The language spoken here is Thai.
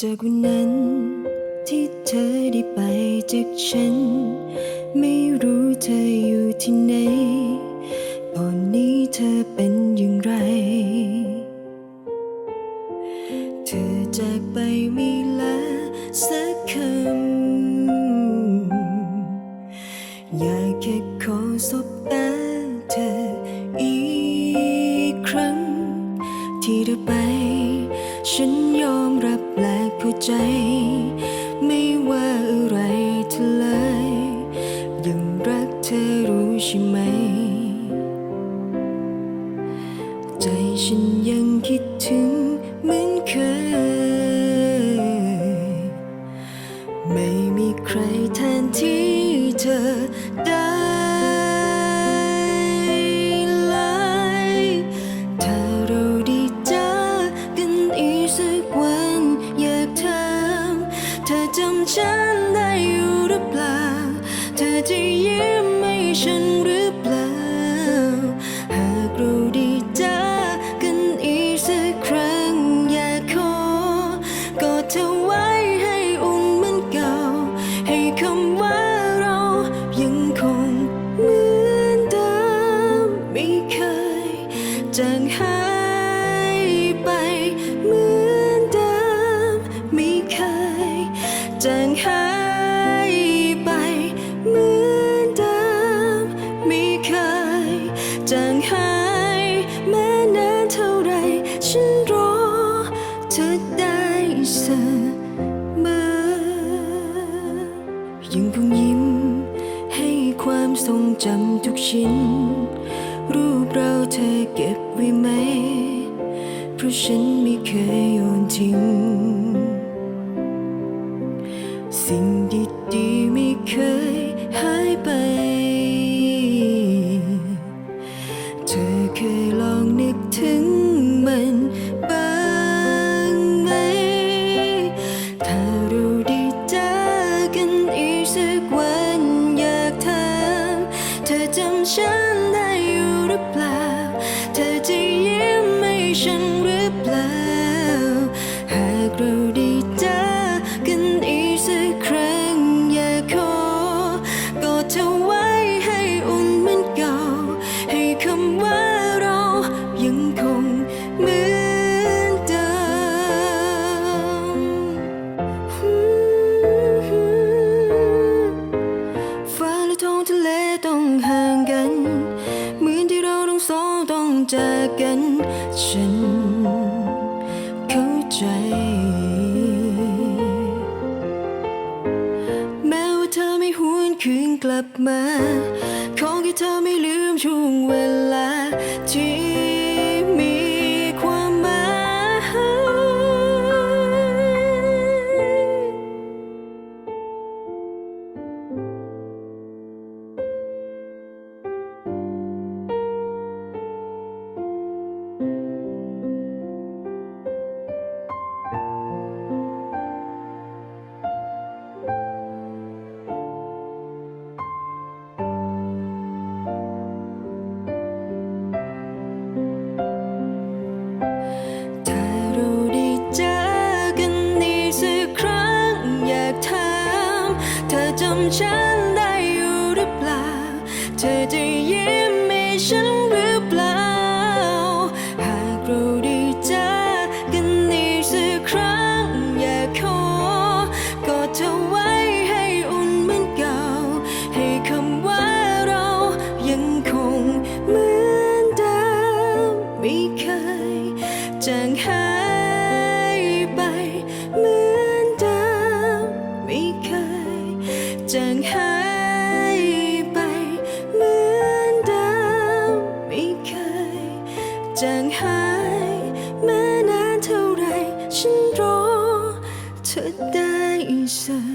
จากวันนั้นที่เธอได้ไปจากฉัน ไม่รู้เธออยู่ที่ไหนตอนนี้เธอเป็นอย่างไร เธอจากไปไม่ลาสักคำ อยากแค่ขอสบตาเธออีกครั้ง ที่เธอไปฉันยอม ใจ ไม่ว่าอะไรเธอเลย ยังรักเธอรู้ใช่ไหม ใจฉันยังคิดถึง อ จางหายไปเหมือนเดิมไม่เคยจางหายแม้นานเท่าไรฉันรอเธอได้เสมอยังคงยิ้มให้ความทรงจำทุกชิ้น รูปเราเธอเก็บไว้ไหม เพราะฉันไม่เคยโยนทิ้ง สิ่ง ห่างกัน เหมือนที่เราต้องสองต้องจากกัน ฉันเข้าใจ แม้ว่าเธอไม่หวนคืนกลับมา ขอแค่เธอไม่ลืมช่วงเวลา เธอจำฉันได้อยู่หรือเปล่า เธอจะยิ้ม จางหายไปเหมือนเดิมไม่เคยจางหายมานานเท่าไรฉันรอเธอได้เสมอ